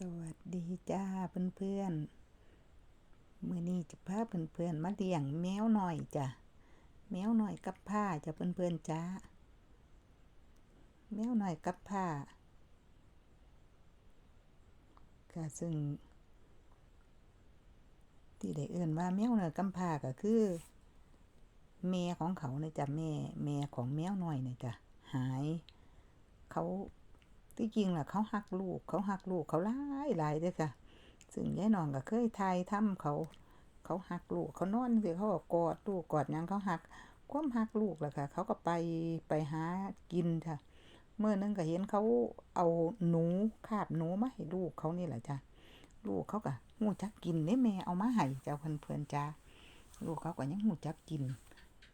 สวัสดีจ้าเพื่อนๆมื้อนี้จะพาเพื่อนๆมาเลี้ยงแมวหน่อยจ้ะแมวหน่อยกับผ้าจ้ะเพื่อนๆจ้าแมวหน่อยกับผ้าก็ซึ่ง ที่ได้เอิ้นว่าแมวหน้อยกำพร้าก็คือแม่ของเขาเนี่ยจ้ะแม่แม่ของแมวหน้อยเนี่ยจ้ะหายเขา ที่จริงล่ะเขาหักลูก เขาหักลูกเขาหลายหลายเด้อค่ะ ซึ่งยายน้องก็เคยทายทำเขา เขาหักลูกเขานอนสิเขากอดลูกกอดยังเขาหักความหักลูกล่ะค่ะ เขาก็ไปไปหากินค่ะ เมื่อนึงก็เห็นเขาเอาหนูคาบหนูมาให้ลูกเขานี่แหละจ้ะลูกเขาก็ฮู้จักกินเด้แม่เอามาให้เจ้ะเพิ่อนๆจ้าลูกเขาก็ยังฮู้จักกิน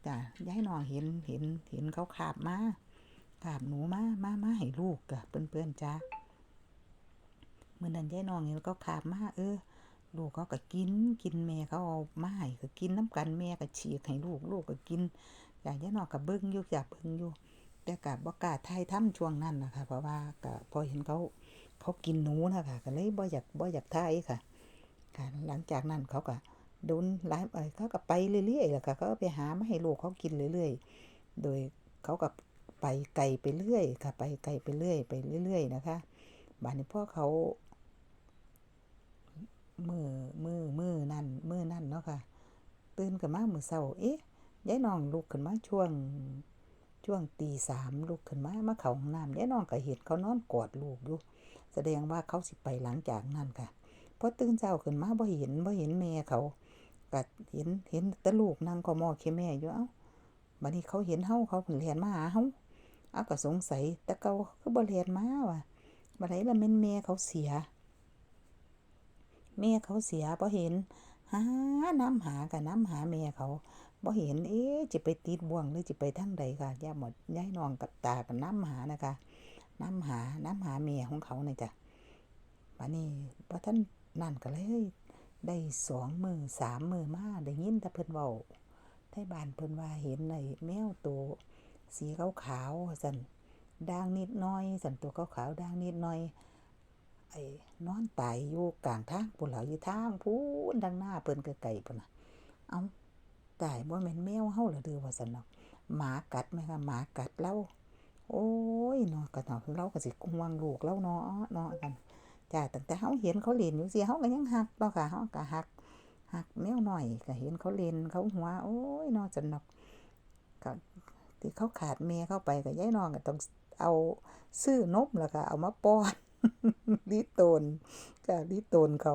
จ้ะยายน้องเห็นเห็นเห็นเขาคาบมา คาบหนูมามามาให้ลูกจ้ะเพื่อนๆจ้าเมื้อนั้นยายน้องเห็นเขาคาบมาเออ ลูกเขาก็กินกินแม่เขาเอามาให้ก็กินน้ำกันแม่ก็ฉีกให้ลูกลูกก็กินจ้ะยายน้องก็เบิ่งอยู่จ้ะเบิ่งอยู่แต่ก็บ่กาถ่ายทำช่วงนั้นนะคะเพราะว่าก็พอเห็นเขาเขากินหนูนะคะก็เลยบ่อยากบ่อยากถ่ายค่ะค่ะ หลังจากนั้นเขาก็โดนหลายเอ่เขาก็ไปเรื่อยๆและค่ะเขาก็ไปหามาให้ลูกเขากินเรื่อย ๆ โดยเขาก็ ไปไกลไปเรื่อยค่ะ ไปไกลไปเรื่อย ไปเรื่อยๆนะคะบัดนี้พ่อเขามือมือมือนั้นมือนั้นเนาะค่ะ ตื่นขึ้นมามือเช้าเอ๊ะยายน้องลุกขึ้นมาช่วงช่วงตีสามลุกขึ้นมามาเขาห้องน้ำยายน้องก็เห็นเขานอนกอดลูกอยู่แสดงว่าเขาสิไปหลังจากนั้นค่ะพอตื่นเช้าขึ้นมาบ่เห็นบ่เห็นแม่เขาก็เห็นเห็นต่ลูกนั่งเคาะหม้อเคแม่อยู่เอ้าบัดนี้เขาเห็นเราเขาเพิ่นแล่นมาหาเรา อาก็สงสัย แต่เก่าคือบ่แล่นมาว่ะบัดใดล่ะแม่นแม่เขาเสียแม่เขาเสียบ่เห็น หาน้ำหาก็นำหาแม่เขาบ่เห็น เอ๊จิไปติดบ่วงหรือจิไปทางใดค่ะย่าหมดยายนองกับตาก็นำหานะคะ น้ำหาน้ำหาแม่ของเขาน่ะจ้ะบัดนี้บ่ทันนั่นก็เลยได้สองมือสามมือมาได้ยินแต่เพิ่นเว้าไทบ้านเพิ่นว่าเห็นไอ้แมวโต สีขาวๆว่าซั่นด่างนิดน่อยซั่นตัวขาวๆด่างนิดน่อยไอ้นอนตายอยู่กลางทางพู้นล่ะอยู่ทางพูนทางหน้าเพิ่นไกลๆพู้นน่ะเอ้าตายบ่แม่นแมวเราหรือเด้อว่าซั่นเนาะหมากัดไหมคะหมากัดเราโอ๊ยเนาะก็เนาะเราก็สิห่วงลูกเราเนาะเนาะกันจ้ะตั้งแต่เราเห็นเขาเล่นอยู่จังซี่เราก็ยังรักเนาะค่ะเราก็รักรักแมวหน้อยก็เห็นเขาเล่นเขาหัวโอ๊ยเนาะซั่นเนาะก็ ที่เขาขาดแม่เข้าไปก็ยายน้องก็ต้องเอาซื้อนมแล้วก็เอามาป้อนลิโตนจ้ะลิโตนเขา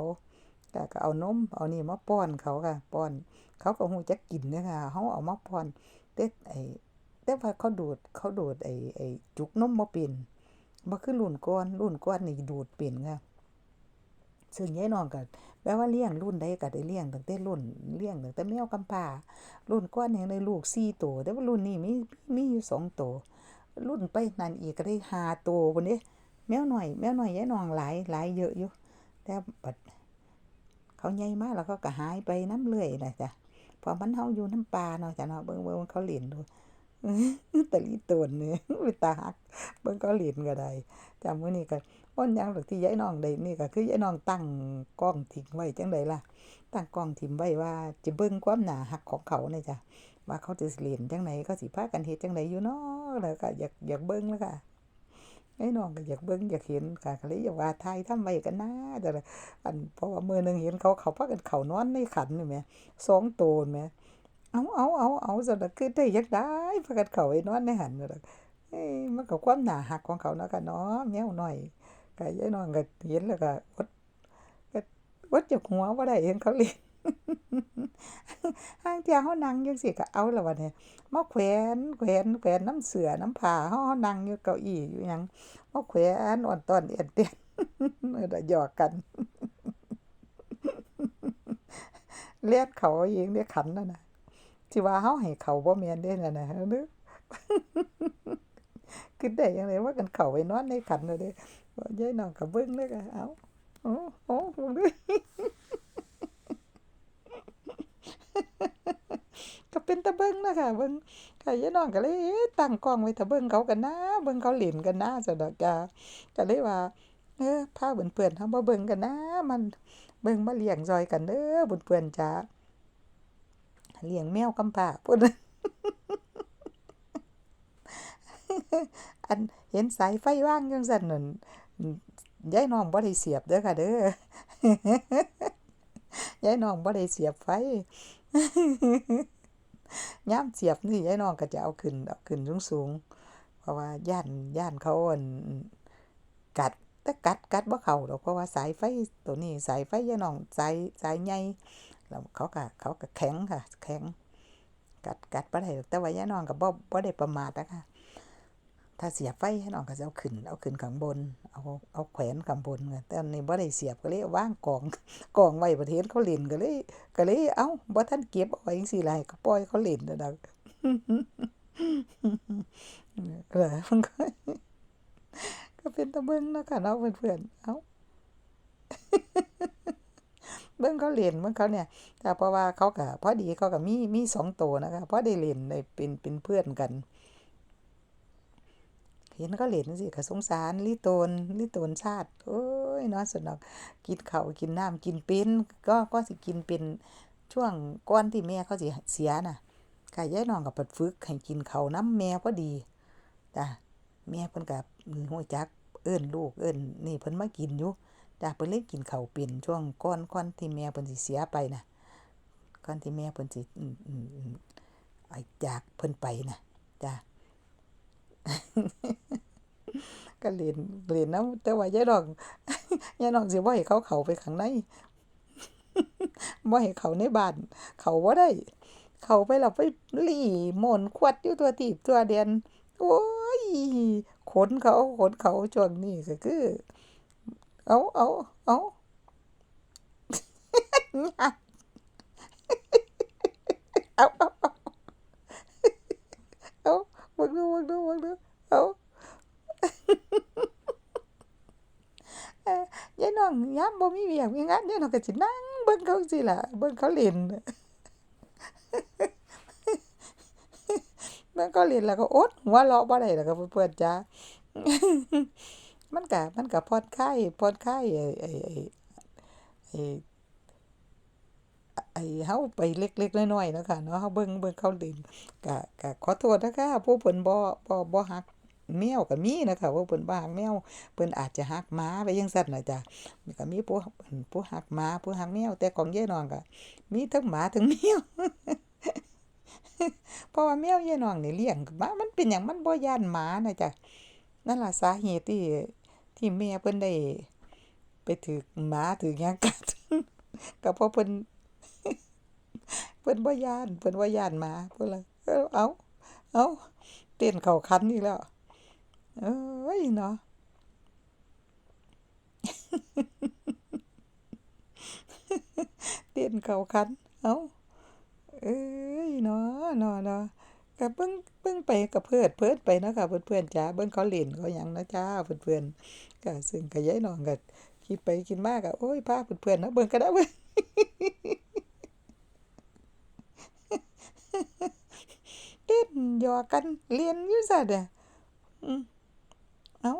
ก็ก็เอานมเอานี่มาป้อนเขาค่ะป้อน เขาก็ฮู้จักกินเด้อค่ะเราเอามาป้อนแต่ไอ้แต่ว่าเขาดูดเขาดูดไอ้ไอ้จุกนมบ่เป็นบ่คือรุ่นก่อนรุ่นก่อนนี่ดูดเป็นค่ะซึ่งยายน้องก็ แปลว่าเลี้ยงรุ่นใดก็ได้เลี้ยงตั้งแต่รุ่นเลี้ยงตั้งแต่แมวกำพร้ารุ่นก่อนยังได้ลูก4ตัวแต่ว่ารุ่นนี้มีมีอยู่2ตัวรุ่นไปนั่นอีกก็ได้5ตัวพุ่นเด้แมวหน้อยแมวหน้อยยายนองหลายหลายเยอะอยู่แต่บัดเขาใหญ่มากแล้วเขาก็หายไปน้ำเรื่อยน่ะจ้ะพราะมันเราอยู่น้ำป่าเนาะจ้ะเนาะเบิ่งเบิ่งเขาเล่นดู ตะลิโตนนี่เป็นตารักเบิ่งเขาเล่นก็ได้จ้ะมื้อนี้ก็บ่หยังดอกที่ยายน้องได้นี่ก็คือยายน้องตั้งกล้องทิ้งไว้จังใดล่ะ ตั้งกล้องทิ่มไว้ว่าจะเบิ่งความน่ารักของเขาน่ะจ้ะว่าเขาจะเล่นจั่งใดเขาสิพากันเฮ็ดจั่งใดอยู่เนาะแล้วก็อยากอยากเบิ่งแล้วค่ะยายน้องก็อยากเบิ่งอยากเห็นค่ะก็เลยอยากว่าถ่ายทำไว้กันนะแต่ละอันเพราะว่ามื้อหนึ่งเห็นเขาเขาพากันเข้านอนในขันนี่แหมสองตัวแหม เอาเอาเอาเอาซั่นน่ะคือได้จั่งใดพากันเขาไปนอนในหันนั่นล่ะเอ๊มันก็ความน่ารักของเขาเนาะค่ะเนาะแมวน้อยก็ยายน้องก็เห็นแล้วก็อดก็อดจากหัวบ่ได้เห็นเขาเล่นห่างเที่ยเรานั่งจังซี้ก็เอาล้วบัดนี้มาแขวนแขวนแขวนน้ำเสือน้ำผ้าเราเรานั่งอยู่เก้าอี้อยู่หยังมาแขวนอ้อนตอนเอียนเตี้ยนเออหยอกกันแล่นเขาเอาเองเดะขันนั่นน่ะ สิว่าเราให้เขาบ่แม่นเดะนั่นน่ะเด้อคิดได้จั่งใดว่ากันเข้าไปนอนในขันเด้ยายน้องก็เบิ่งเลยค่ะเอ้าโอ้โอ้เบิ่งเด้อก็เป็นตาเบิ่งนะค่ะเบิ่งค่ะยายน้องก็เลยตั้งกล้องไว้ท่าเบิ่งเขากันนะเบิ่งเขาเล่นกันนะซั่นดอกจ้ะก็เลยว่าเออพาเพื่อนๆเฮามาเบิ่งกันนะ มันเบิ่งมาเลี้ยงซอยกันเด้อเพื่อนๆจ้า เลี้ยงแมวกำพร้าพุ่นอันเห็นสายไฟว่างจังซั่นนั่นยายน้องบ่ได้เสียบเด้อค่ะเด้อยายน้องบ่ได้เสียบไฟย่ามเสียบนี่ยายน้องก็จะเอาขึ้นเอาขึ้นสูงๆเพราะว่าย้านย้านเขาอั่นกัดแต่กัดกัดบ่เข้าดอกเพราะว่าสายไฟตัวนี้สายไฟยายน้องสายสายใหญ่ แล้วเขาก็เขาก็แข็งค่ะ แข็ง กัดกัดบ่ได้แต่ว่ายายน้องก็บ่บ่ได้ประมาทนะคะถ้าเสียบไฟยายน้องก็จะเอาขึ้น เอาขึ้นข้างบน เอาเอาแขวนข้างบนค่ะแต่อันนี้บ่ได้เสียบก็เลยว่างกองกองไว้ประเทศเขาเล่นก็เลยก็เลยเอ้าบ่ทันเก็บเอาไว้จังซี่ล่ะก็ปล่อยเขาเล่นเด้อดอกเออมันก็ก็เป็นตาเบิงเนาะค่ะเนาะเพื่อนๆเอ้า เบิ่งเขาเล่นเบิ่งเขาเนี่ยแต่เพราะว่าเขาก็พอดีเขาก็มีมี2ตัวนะคะพอได้เล่นได้เป็นเป็นเพื่อนกันเห็นเขาเล่นจังซี่ก็สงสารลิโตนลิโตนชาติโอ้ยเนาะสนอกกินเขากินน้ำกินเป็นก็ก็สิกินเป็นช่วงก่อนที่แม่เขาสิเสียน่ะก็ยายน้องก็เปิดฝึกให้กินเขาวนำแม่พอดีจ้ะแม่เพิ่นก็ฮู้จักเอิ้นลูกเอิ้นนี่เพิ่นมากินอยู่ จ้ะเพิ่นเลยกินข้าวเป็นช่วงก่อนก่อนที่แม่เพิ่นสิเสียไปนะก่อนที่แม่เพิ่นสิอือๆๆไอ้จากเพิ่นไปนะจ้ะก็เล่นเล่นนำแต่ว่ายายน้องยายน้องสิบ่ให้เขาเข้าไปข้างในบ่ให้เขาในบ้าน เขาบ่ได้ เขาไปแล้วไปลี้ม่นควดอยู่ทั่วทีปทั่วแดนโอ๊ยขนเขาขนเขาช่วงนี้ก็คือ เอาเอาเอาเอาเอาเอาเอางดูเบิ่งดูเบิ่งดูเอาเออยายน้องยามบ่มีเวียกมีงานยายน้องก็สินั่งเบิ่งเขาจังซี่ล่ะเบิ่งเขาเล่นเบิ่งเขาเล่นแล้วก็อดหัวเราะบ่ได้ดอกค่ะเพื่อนๆจ้า มันก็มันก็ผ่อนคลายผ่อนคลายไอ้ไอ้ไอ้ไอ้ไอ้เฮาไปเล็กๆน้อยๆเนาะค่ะเนาะเฮาเบิ่งเบิ่งเขาเล่นก็ก็ขอโทษนะคะผู้เพิ่นบ่บ่บ่รักแมวก็มีนะคะว่าเพิ่นบ่รักแมวเพิ่นอาจจะรักหมาไปจังซั่นน่ะจ้ะก็มีผู้ผู้รักหมาผู้รักแมวแต่ของยายน้องก็มีทั้งหมาทั้งแมวเพราะว่าแมวยายน้องนี่เลี้ยงมามันเป็นหยังมันบ่ย้านหมาน่ะจ้ะนั่นล่ะสาเหตุที่ ที่แม่เพิ่นได้ไปถูกหมาถูกหยังกัดก็เพราะเพิ่นเพิ่นบ่ย้านเพิ่นบ่ย้านหมาเพิ่นละเออเอาเอาเต้นเข้าคันอีกแล้วเอ้ยเนาะเต้นเข้าคันเอ้าเอ้ยเนาะเนาะเนาะ ก็เบิ่งเบิ่งไปก็เพลิดเพลินไปเนาะค่ะเพื่อนๆจ้าเบิ่งเขาเล่นเขาหยังนะจ้าเพื่อนๆก็ซึ่งก็ยายน้องก็คิดไปคิดมาก็โอ๊ยพาเพื่อนๆมาเบิ่งก็ได้เว้ยเต้นหยอกกันเล่นอยู่ซั้นน่ะอืมเอ้า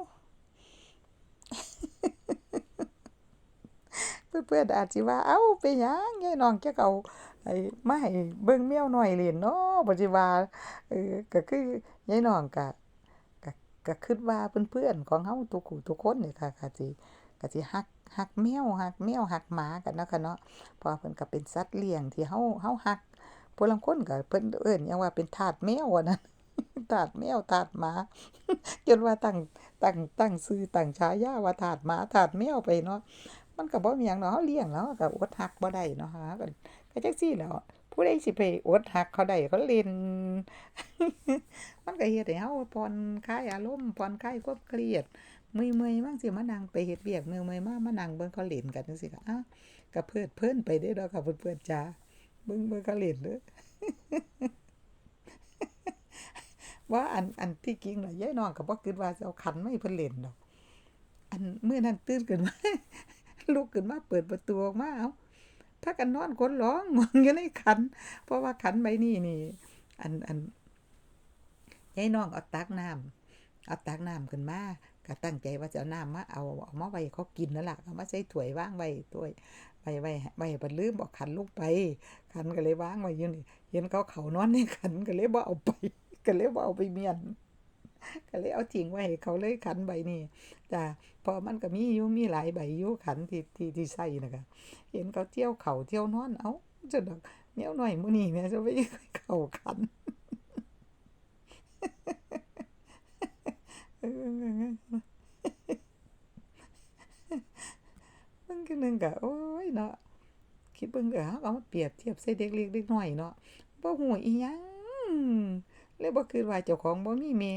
เพื่อนๆอาจสิว่าเอ้าเป็นหยังยายน้องจักเอา ไอ้มาให้เบิ่งแมวหน้อยเล่นเนาะบ่สิว่าเออก็คือยายน้องก็ก็ก็คิดว่าเพื่อนๆของเฮาทุกคู่ทุกคนนี่ค่ะก็สิก็สิรักรักแมวรักแมวรักหมากันเนาะค่ะเนาะเพราะเพิ่นก็เป็นสัตว์เลี้ยงที่เฮาเฮารักผู้ลางคนก็เพิ่นเอิ้นยังว่าเป็นทาสแมวว่านั้นทาสแมวทาสหมาจนว่าตั้งตั้งตั้งชื่อตั้งฉายาว่าทาสหมาทาสแมวไปเนาะมันก็บ่มีหยังเนาะเฮาเลี้ยงแล้วก็อดรักบ่ได้เนาะค่ะ ก็จังซี่แล้วผู้ใดสิไปอดรักเขาได้เขาเล่นมันก็เฮ็ดให้เฮาผ่อนคลายอารมณ์ผ่อนคลายความเครียดเมื่อยๆมันสิมานั่งไปเฮ็ดเวียกเมื่อยๆมามานั่งเบิ่งเขาเล่นกันจังซี่ก็อ้าวก็เพลิดเพลินไปเด้อเนาะค่ะเพื่อนๆจ้าเบิ่งเบิ่งเขาเล่นเด้อว่าอันอันที่จริงน่ะยายน้องก็บ่คิดว่าสิเอาขันไมาให้เพิ่นเล่นดอก อันมื้อนั้นตื่นขึ้นมาลุกขึ้นมาเปิดประตูออกมาเอ้า พากันนอนคนร้องอยู่ในขัน เพราะว่าขันใบนี้นี่ อันอันยายน้องเอาตักน้ำเอาตักน้ำขึ้นมาก็ตั้งใจว่าจะเอาน้ำมาเอาเอามาไว้ให้เขากินนั่นแหละเอามาใส่ถ้วยว่างไว้ถ้วยไว้ไว้ไว้บัดลืมเอาขันลงไป ขันก็เลยว่างไว้อยู่นี่เห็นเขาเขานอนในขันก็เลยบ่เอาไปก็เลยบ่เอาไปเมียน ก็เลยเอาทิ้งไว้ให้เขาเลยขันใบนี้จ้ะพอมันก็มีอยู่มีหลายใบอยู่ขันที่ที่ที่ใส่นะคะเห็นเขาเที่ยวเขาเที่ยวนอนเอาจะดอกแนวหน่อยมื้อนี้แม่จะไปเข้าขันเออมันก็นึงก็โอ๊ยเนาะคิดเบิ่งเด้อเอามาเปรียบเทียบใส่เด็กเล็กเด็กน้อยเนาะบ่ฮู้อิหยังเลยบ่คิดว่าเจ้าของบ่มีแม่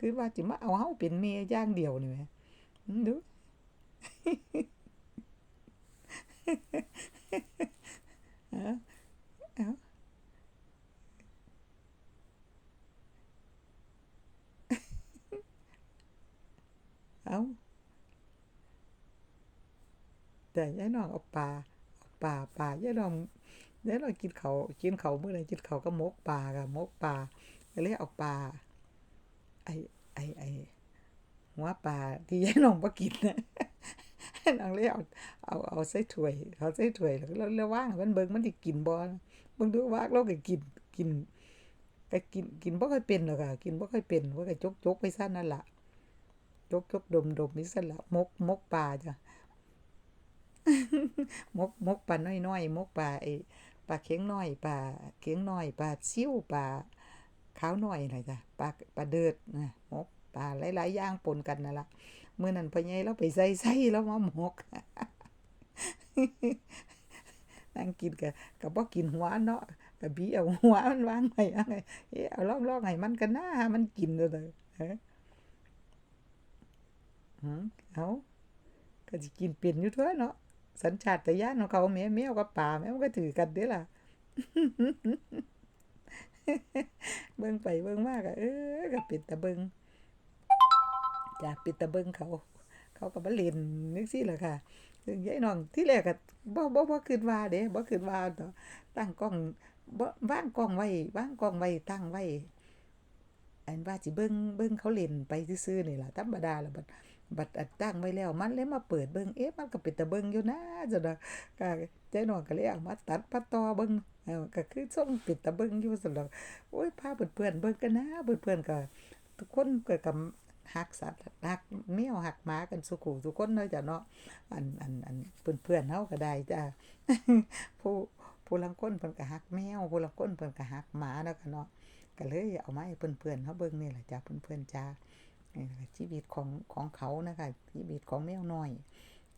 คิดว่าสิมาเอาเฮาเป็นแม่อย่างเดียวนี่แหมดูเอาเอาเอาแต่ยายน้องเอาปลาเอาปลาปลายายน้องยายน้องกินเขากินเขาวมื้อใดกินเขากับหมกปลาค่ะหมกปลาก็เลยเอาปลา ไอ้ไอ้ไอ้หัวปลาที่ยายน้องบ่กินนะน้องเลยเอาเอาเอาใส่ถ้วยเอาใส่ถ้วยแล้วแล้วววางมันเบิ่งมันสิกินบ่เบิ่งดูว่างเราก็กินกินก็กินกินบ่ค่อยเป็นดอกค่ะกินบ่ค่อยเป็นว่าก็จกๆไปซั่นนั่นล่ะจกๆดมๆนี่ซั่นละมกมกปลาจ้ะมกมกปลาน้อยๆหมกปลาไอปลาเข็งน้อยปลาเข็งน้อยปลาซิ่วปลา ขาวน้อยน่ะจ้ะปลาปลาเดิดนะหมกปลาหลายๆอย่างปนกันนั่นล่ะมื้อนั้นพ่อใหญ่เราไปใส่ไส้แล้วมาหมกนั่งกินก็ก็บ่กินหัวเนาะก็บีเอาหัวมันวางไว้อาไงเอ๊ะเอาลองๆให้มันกันนะหามันกินเด้อเด้อฮะหือเอาก็สิกินเป็นอยู่ตั่วเนาะสัญชาตญาณของเขาแหมแมวกับปลาแมวก็ถือกันเด้ล่ะ เบิ่งไปเบิ่งมาก็เออก็ป็นตาเบิ่งจ้ะป็นตาเบิ่งเขา เขาก็มาเล่นจังซี่ล่ะค่ะซึ่งยายน้องที่แรกก็บ่บ่บ่คิดว่าเด้บ่คิดว่าดอตั้งกล้องบ่วางกล้องไว้วางกล้องไว้ตั้งไว้อันว่าสิเบิ่งเบิ่งเขาเล่นไปซื่อๆนี่ล่ะธรรมดาล่ะบัดบัดอันตั้งไว้แล้วมันเลยมาเปิดเบิ่งเอ๊ะมันก็เป็นตาเบิ่งอยู่นะจังดอกก็ยายน้องก็เลยเอามาตัดมาต่อเบิ่งเออ ก็คือทรงป็นตาเบิงอยู่ซั่นดอกโอ้ยพาเพื่อนๆเบิงกันนะเพื่อนๆก็ทุกคนก็ก็ฮักสัตว์ฮักแมวฮักหมากันสุขุทุกคนเนาะจ้ะเนาะอันอันอันเพื่อนๆเฮาก็ได้จ้ะผู้ผู้ลางคนเพิ่นก็ฮักแมวผู้ลางคนเพิ่นก็ฮักหมาเนาะค่ะเนาะก็เลยเอามาให้เพื่อนๆเฮาเบิ่งนี่แหละจ้ะเพื่อนๆจ้านี่แหละชีวิตของของเขานะคะชีวิตของแมวน้อย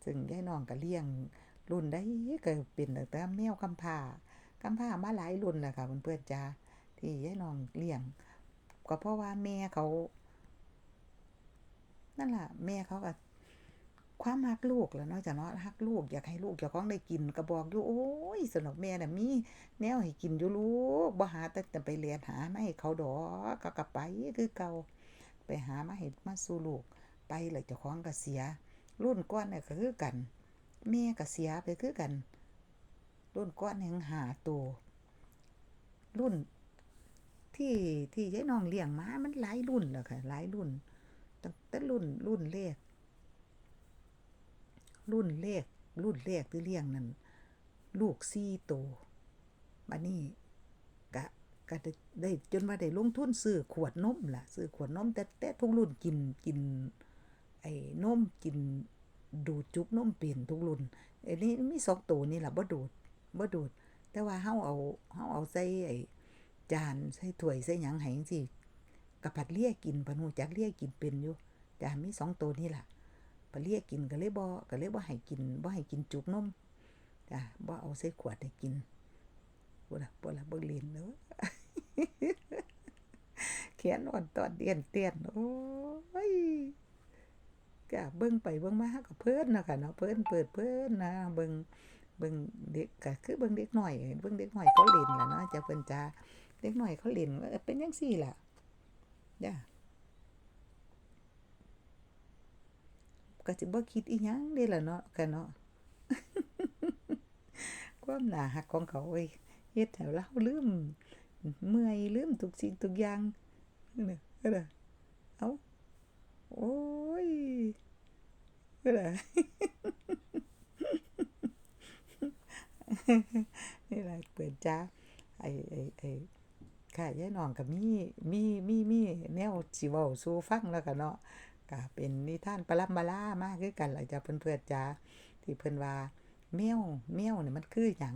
ซึ่งยายน้องก็เลี้ยงรุ่นใดก็เป็นตั้งแต่แมวกำพร้า กำพร้ามาหลายรุ่นแล้วค่ะเพื่อนๆจ้าที่ยายน้องเลี้ยง ก็เพราะว่าแม่เขานั่นแหละแม่เขาก็ความรักลูกแล้วนาะจ้ะเนาะรักลูกอยากให้ลูกเจ้าของได้กินก็บอกอยู่โอ้ยสนอกแม่น่ะมีแนวให้กินอยู่ลูกบ่หาแต่แต่ไปเรียนหาไมาให้เขาดอกก็ก็ไปคือเก่าไปหามาให้มาสู่ลูกไปแล้วเจ้าของก็เสีย รุ่นก่อนเนี่ยก็คือกันแม่ก็เสียไปคือกัน รุ่นก่อนยังหาตัว รุ่นที่ที่ยายน้องเลี้ยงมา มันหลายรุ่นแล้วค่ะ หลายรุ่นตั้งแต่รุ่นรุ่นแรกรุ่นแรกรุ่นแรกที่เลี้ยงนั่นลูกสี่โตวบัดนี้ก็ก็ได้จนว่าได้ลงทุนซื้อขวดนมล่ะซื้อขวดนม แต่แต่ทุกรุ่นกินกิน ไอ้นมกินดูดจุกนมเปลี่ยนทุกรุ่นไอ้นี่มีสองตัวนี่แหละบ่ดูด บ่ดูด แต่ว่าเฮาเอาเฮาเอาใส่ไอ้จานใส่ถ้วยใส่หยังให้จังซี่กับผัดเลี่ยกินพนูจักเลี่ยกินเป็นอยู่จ้ะมีสองตัวนี่ล่ะผัดเลี่ยกินก็เลยบ่ก็เลยบ่ให้กินบ่ให้กินจุกนมจ้ะบ่เอาใส่ขวดให้กินบ่ล่ะบ่ล่ะเบิ่งเล่นเด้อเขียนอ่อนตอนเดียนเตียนโอ้ยก็เบิ่งไปเบิ่งมาก็เพลินนะค่ะเนาะเพลินเปิดเพลินนะเบิ่ง เบิ่งเด็กก็คือเบิ่งเด็กหน้อยเบิ่งเด็กหน้อยเขาเล่นล่ะเนาะจ้ะเพิ่นจ้าเด็กหน้อยเขาเล่นเป็นจังซี่ล่ะจ้ะก็สิบ่คิดอีหยังเด้ล่ะเนาะก็เนาะความน่ารักของเขาเว้ยเฮ็ดให้เราลืมเมื่อยลืมทุกสิ่งทุกอย่างนั่นน่ะเออเอ้าโอ้ยคือ นี่แหละเปิดจ้าไอ้ไอ้ไอ้ค่ะยายน้องก็มีมีมีมีแนวสิเว้าสู่ฟังแล้วก็เนาะก็เป็นนิทานปรัมปรามาคือกันล่ะจ้ะเพิ่อนๆจ้าที่เพิ่นว่าแมวแมวนี่มันคือหยัง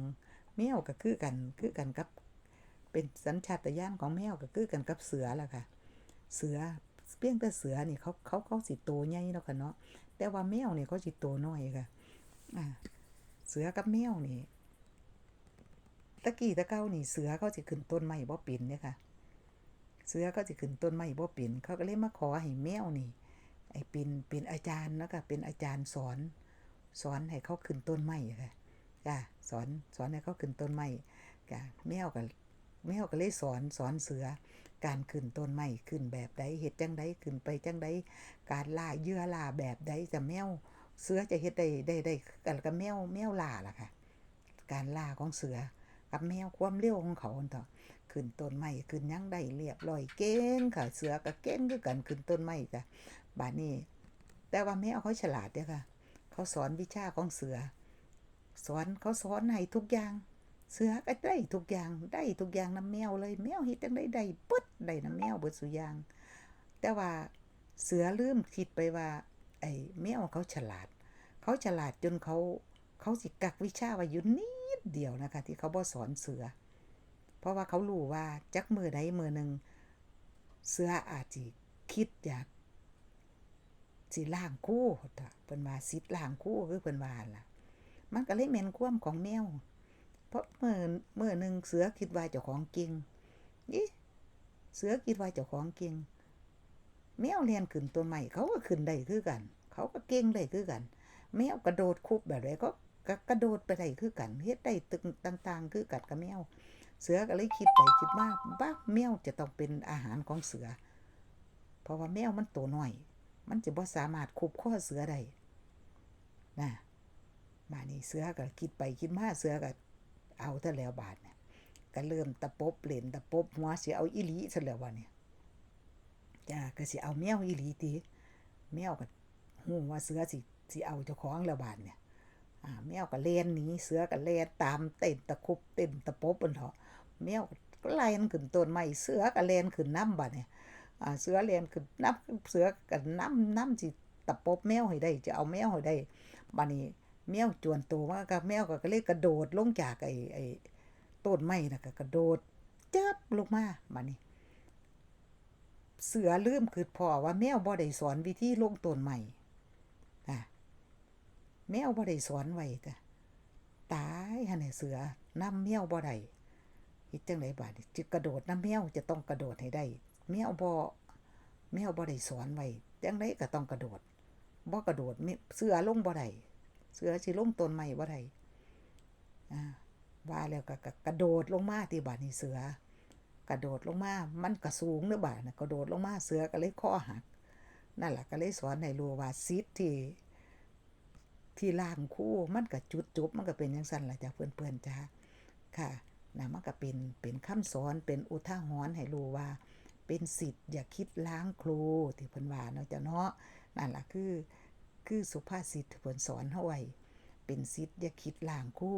แมวก็คือกันคือกันกับ เป็นสัญชาตญาณของแมวก็คือกันกับเสือล่ะค่ะ เสือเพียงแต่เสือนี่เขาเขาเขาสิโตใหญ่เนาะค่ะเนาะแต่ว่าแมวนี่เขาสิโตน้อยค่ะอ่าเสือกับแมวนี่ ตะกี้ตะเก้านี่เสือเขาสิขึ้นต้นไม้บ่เป็นเด้ค่ะ เสือเขาสิขึ้นต้นไม้บ่เป็นเขาก็เลยมาขอให้แมวนี่ ไอ้เป็นเป็นอาจารย์แล้วก็เป็นอาจารย์สอน สอนให้เขาขึ้นต้นไม้ค่ะจ้ะสอนสอนให้เขาขึ้นต้นไม้จ้ะแมวก็แมวก็เลยสอนสอนเสือ การขึ้นต้นไม้ขึ้นแบบใดเฮ็ดจังไดขึ้นไปจังไดการล่าเหยื่อล่าแบบใดจะแมวเสือจะเฮ็ดได้ได้ได้กันกับแมวแมวล่าล่ะค่ะ การล่าของเสือ กับแมวความเร็วของเขาอั่นต่อขึ้นต้นไม้ขึ้นยังได้เรียบร้อยเก่งค่ะ เสือก็เก่งคือกันขึ้นต้นไม้จ้ะบาดนี้ แต่ว่าแมวเขาฉลาดเด้อค่ะ เขาสอนวิชาของเสือ สอนเขาสอนให้ทุกอย่าง เสือก็ได้ทุกอย่างได้ทุกอย่างน้ำแมวเลยแมวเฮ็ดจังได้ได้ปึดได้น้ำแมวเบิดซุอย่าง แต่ว่าเสือลืมคิดไปว่า ไอ้แมวเขาฉลาด เขาฉลาดจนเขาเขาสิกักวิชาไว้อยู่นิด เดียวนะคะ ที่เขาบ่สอนเสือ เพราะว่าเขารู้ว่าจักมือใดมือหนึ่งเสืออาจสิคิดอยากสิล่างคู่เถอะเพิ่นว่าสิล่างคู่คือเพิ่นว่าล่ะ มันก็เลยแม่นความของแมว เพราะเมื่อเมื่อหนึ่งเสือคิดว่าเจ้าของเก่งนี่เสือคิดว่าเจ้าของเก่งแมวเรียนขึ้นต้นไม้เขาก็ขึ้นได้คือกัน เขาก็เก่งได้คือกัน แมวกระโดดคุบแบบใดก็ ก็กระโดดไปได้คือกันเฮ็ดได้ตึงต่าง ๆ คือกันกับแมว เสือก็เลยคิดไปคิดมาบ้าแมวจะต้องเป็นอาหารของเสือ เพราะว่าแมวมันตัวน้อย มันจะบ่สามารถคุบข้อเสือได้นะมานี่เสือก็คิดไปคิดมาเสือก็เอาเท่าแล้วบาดเนี่ยก็เริ่มตะปบเล่นตะปบหัวสิเอาอีหลีซะแล้วว่าเนี่ยจ้าก็สิเอาแมวอีหลีติแมวก็ฮู้ว่าเสือสิสิเอาเจ้าของแล้วบาดเนี่ย แมวก็เล่นหนีเสือก็เล่นตามเต้นตะคุบเต้นตะปบมันเถาะแมวก็ไล่มันขึ้นต้นไม้เสือก็เล่นขึ้นน้ำบัดเนี่ยอ่าเสือเล่นขึ้นน้ำเสือก็น้ำน้ำสิตะปบแมวให้ได้จะเอาแมวให้ได้บัดนี้แมวจวนตัวมากับแมวก็เลยกระโดดลงจากไอ้ไอ้ต้นไม้น่ะก็กระโดดจับลงมาบัดนี้ เสือลืมคือพ่อว่าแมวบ่ได้สอนวิธีลงต้นไม้อ่ แมวบ่ได้สอนไว้จ้ะตายหันเสือนำแมวบ่ได้เฮ็ดจังไดบาดนี้จะกระโดดนำแมวจะต้องกระโดดให้ได้แมวบ่แมวบ่ได้สอนไว้จังไดก็ต้องกระโดดบ่กระโดดเสือลงบ่ได้เสือสิลงต้นไม้บ่ได้อ่าว่าแล้วก็ก็กระโดดลงมาที่บาดนี้เสือกระโดดลงมา มันก็สูงเด้อบาดน่ะกระโดดลงมาเสือก็เลยคอหัก นั่นล่ะก็เลยสอนให้รู้ว่าสิทธิ์ที่ ที่ล่างคู่มันก็จุดจบมันก็เป็นจังซั่นหละจ้ะเพื่อนๆจ้าค่ะนะมันก็เป็นเป็นคำสอนเป็นอุทาหรณ์ให้รู้ว่า เป็นสิทธิ์อย่าคิดล้างครูที่เพิ่นว่าเนาะจ้ะเนาะนั่นล่ะคือคือสุภาษิตที่เพิ่นสอนเฮาไว้เป็นสิทธิ์อย่าคิดล้างครู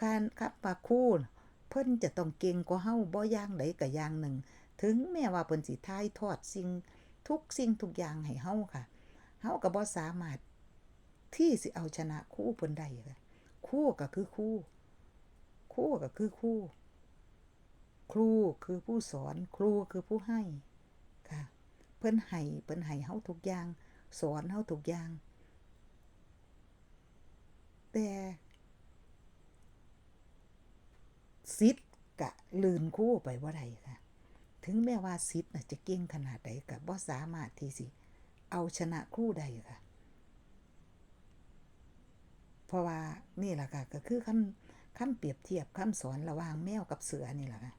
การครับว่าครูเพิ่นจะต้องเก่งกว่าเฮาบ่อย่างใดก็อย่างหนึ่ง ถึงแม้ว่าเพิ่นสิถ่ายทอดสิ่งทุกสิ่งทุกอย่างให้เฮาค่ะเฮาก็บ่สามารถ ที่สิเอาชนะคู่เพิ่นได้ค่ะคู่ก็คือคู่ คู่ก็คือคู่ ครูคือผู้สอน ครูคือผู้ให้ค่ะ เพิ่นให้เพิ่นให้เฮาทุกอย่าง สอนเฮาทุกอย่าง แต่สิทธ์กะลืนคู่ไปบ่ได้ค่ะ ถึงแม้ว่าสิทธิ์น่ะจะเก่งขนาดใดก็บ่สามารถที่สิ เอาชนะครูได้ค่ะ เพราะว่านี่แหละค่ะก็คือคำคำเปรียบเทียบคำสอนระหว่างแมวกับเสือนี่แหละค่ะ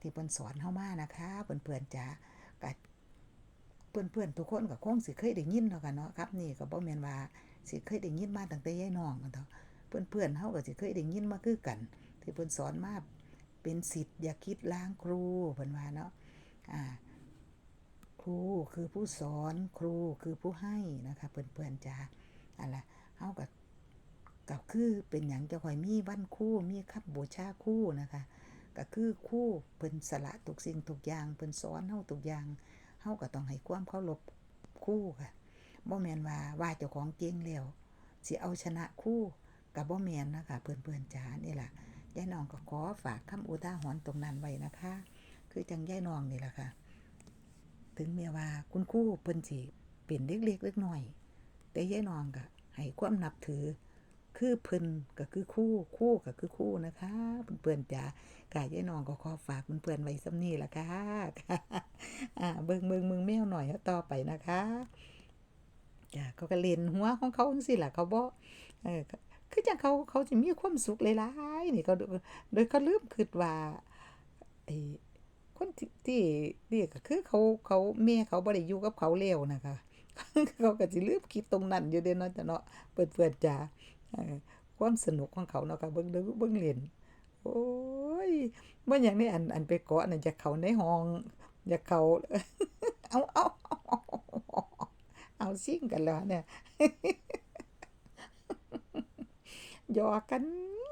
ที่เพิ่นสอนเฮามานะคะเพื่อนๆจ๋าก็เพื่อนๆทุกคนก็คงสิเคยได้ยินเนาะค่ะเนาะครับ นี่ก็บ่แม่นว่าสิเคยได้ยินมาตั้งแต่ยายน้องกันเถาะเพื่อนๆเฮาก็สิเคยได้ยินมาคือกัน ที่เพิ่นสอนมาเป็นสิทธิ์อย่าคิดล้างครูเพิ่นว่าเนาะอ่าครูคือผู้สอนครูคือผู้ให้นะคะเพื่อนๆจ้าอันละเฮาก็ ก็คือเป็นหยังจะคอยมีวันครูมีคับบูชาครูนะคะก็คือครูเพิ่นสละทุกสิ่งทุกอย่างเพิ่นสอนเฮาทุกอย่างเฮาก็ต้องให้ความเคารพครูค่ะบ่แม่นว่าว่าเจ้าของเก่งแล้วสิเอาชนะครูก็บ่แม่นนะคะเพื่อนๆจ๋านี่ล่ะยายน้องก็ขอฝากคำอุทาหรณ์ตรงนั้นไว้นะคะ คือจังยายน้องนี่ล่ะค่ะ ถึงแม้ว่าคุณครูเพิ่นสิเป็นเล็กๆเล็กน้อย แต่ยายน้องก็ให้ความนับถือ คือเพิ่นก็คือคู่คู่ก็คือคู่นะคะเพื่อนๆจ๋ากายายน้องก็ขอฝากเพื่อนๆไว้สำนี้ล่ะค่ะอ่าเบิ่งเบิ่งมึงแมวหน่อยต่อไปนะคะจ้ะเขาก็เล่นหัวของเขาจังซี่ล่ะเขาบ่เออคือจังเขาเขาสิมีความสุขหลายๆนี่เขาโดยเขาลืมคิดว่าไอ้คนที่นี่ก็คือเขาเขาแม่เขาบ่ได้อยู่กับเขาแล้วนะคะเขาก็สิลืมคิดตรงนั้นอยู่เด้เนาะจ้ะเนาะเพื่อนๆจ๋า ความสนุกของเขาเนาะค่ะเบิ่งเด้อเบิ่งเล่นโอ้ยบ่ออย่างนี้อันอันไปเกาะนั่นอยากเข้าในห้อง อยากเข้าเอาเอาเอาเอาซิ่งกันแล้วเนี่ยหยอกกัน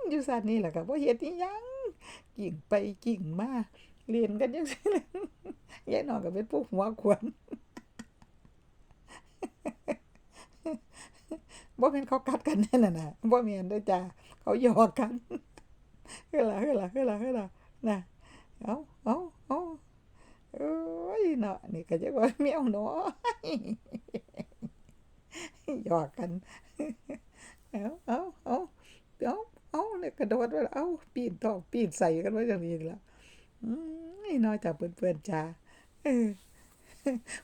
อยู่ซั่นนี่แหละค่ะบ่เฮ็ดอีหยังกิ่งไปกิ่งมาเล่นกันจังซี่แหละยายน้องก็เป็นผู้หัวขวน บ่แม่นเขากัดกันแน่น่ะนะบ่แม่นเด้อจ้าเขาหยอกกันเฮ้อล่ะเฮ้อล่ะเฮ้อล่ะเฮ้อล่ะนะเอาเอาเอาโอ้ยเนาะนี่ก็จักว่าแมวเน้อยหยอกกันเอาเอาเอาเอาเอาเนี่ยกระโดดว่าเอาปีนตอกปีนใส่กันไว้จังนี้ล่ะอืมน้อยจากเพื่อนๆจ้าเออ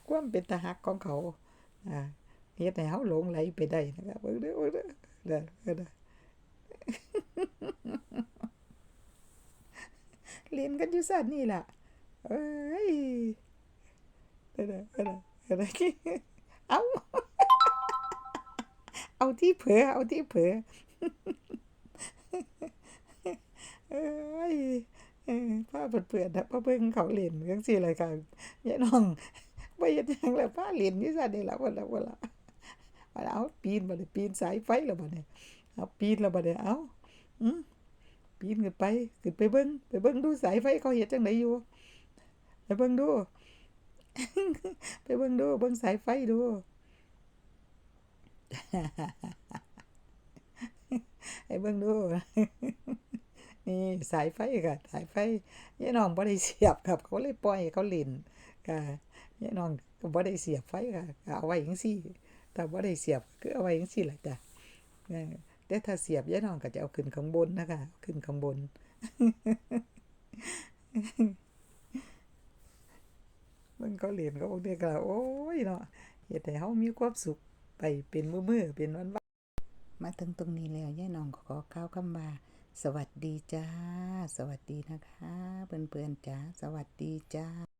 ความเป็นตาฮักของเขา อ่า เฮ็ดให้เฮาหลงไหลไปได้นะครับเบิ่งเด้อเบิ่งเด้อเด้อเด้อเด้อเล่นกันอยู่ซั่นนี่ล่ะเอ้ยเด้อเด้อเด้อเด้อเอาเอาที่เผลอเอาที่เผลอเอ้ยเออพาเพื่อนๆน่ะมาเบิ่งเขาเล่นจังซี่ล่ะค่ะยายน้องบ่เฮ็ดหยังแล้วพาเล่นอยู่ซั่นนี่ล่ะพุ่นล่ะพุ่นล่ะ บัดเอาปีนบัดนี้ปีนสายไฟแล้วบัดนี้เอาปีนแล้วบัดนี้เอาอืมปีนขึ้นไปขึ้นไปเบิ่งไปเบิ่งดูสายไฟเขาเฮ็ดจังไดอยู่ไปเบิ่งดู ไปเบิ่งดูเบิ่งสายไฟดูให้เบิ่งดูนี่สายไฟค่ะสายไฟยายน้องบ่ได้เสียบครับ เขาเลยปล่อยเขาเล่นค่ะยายน้องก็บ่ได้เสียบไฟค่ะเอาไว้จังซี่ ถ้าบ่าได้เสียบก็คือเอาไว้จังซี่ล่ะจ้ะแต่ถ้าเสียบย่าน้องก็จะเอาขึ้นข้างบนนะคะ ขึ้นข้างบนเบิ่งเขาเล่นเขาบอกเด็กก็โอ้ยเนาะเฮ็ดให้เฮามีความสุขไปเป็นมื้อๆเป็นวันๆมาถึงตรงนี้แล้วย่าน้องขอกล่าวคำว่าสวัสดีจ้า สวัสดีนะคะ เพื่อนๆจ้า สวัสดีจ้า